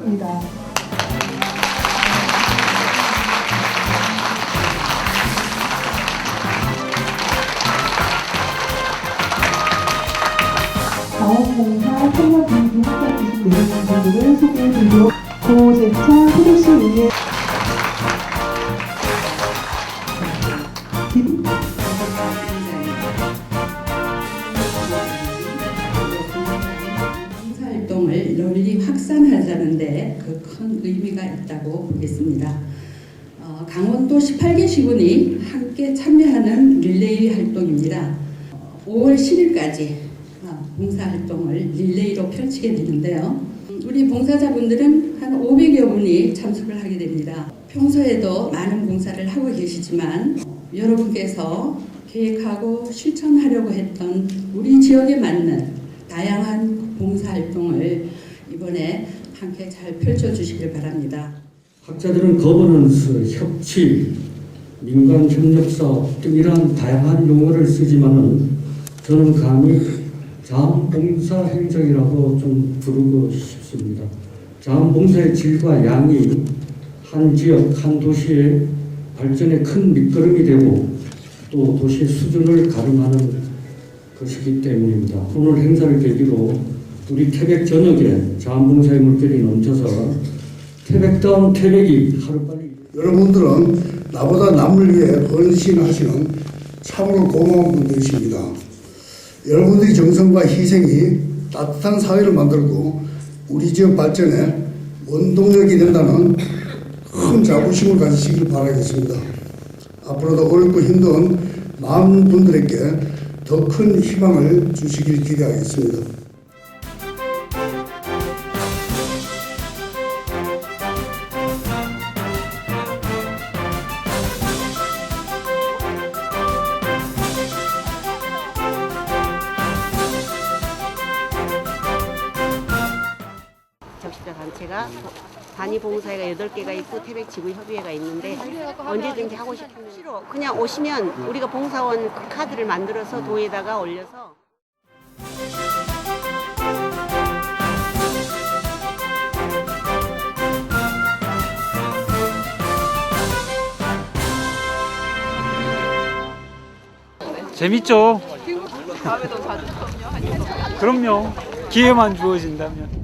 하겠습니다. 자원봉사 내용들을 소개해드리도록 고제차 후레쉬 위에 확산하자는데 그 큰 의미가 있다고 보겠습니다. 어, 강원도 18개 시군이 함께 참여하는 릴레이 활동입니다. 어, 5월 10일까지 어, 봉사활동을 릴레이로 펼치게 되는데요. 음, 우리 봉사자분들은 한 500여 분이 참석을 하게 됩니다. 평소에도 많은 봉사를 하고 계시지만 어, 여러분께서 계획하고 실천하려고 했던 우리 지역에 맞는 다양한 봉사활동을 이번에 함께 잘 펼쳐주시길 바랍니다. 학자들은 거버넌스, 협치, 민간 협력 사업 등 이러한 다양한 용어를 쓰지만은 저는 감히 자원봉사 행정이라고 좀 부르고 싶습니다. 자원봉사의 질과 양이 한 지역, 한 도시의 발전에 큰 밑거름이 되고 또 도시의 수준을 가름하는 것이기 때문입니다. 오늘 행사를 계기로 우리 태백 전역에 자원봉사의 물결이 넘쳐서 태백다운 태백이 하루빨리 여러분들은 나보다 남을 위해 헌신하시는 참으로 고마운 분들이십니다. 여러분들의 정성과 희생이 따뜻한 사회를 만들고 우리 지역 발전에 원동력이 된다는 큰 자부심을 가지시길 바라겠습니다. 앞으로도 어렵고 힘든 많은 분들에게 더 큰 희망을 주시길 기대하겠습니다. 단체가 단위 봉사회가 8개가 있고 태백 지구 협의회가 있는데 언제든지 하고 싶으면 싫어. 그냥 오시면 우리가 봉사원 그 카드를 만들어서 도에다가 올려서 재밌죠? 그럼요. 기회만 주어진다면.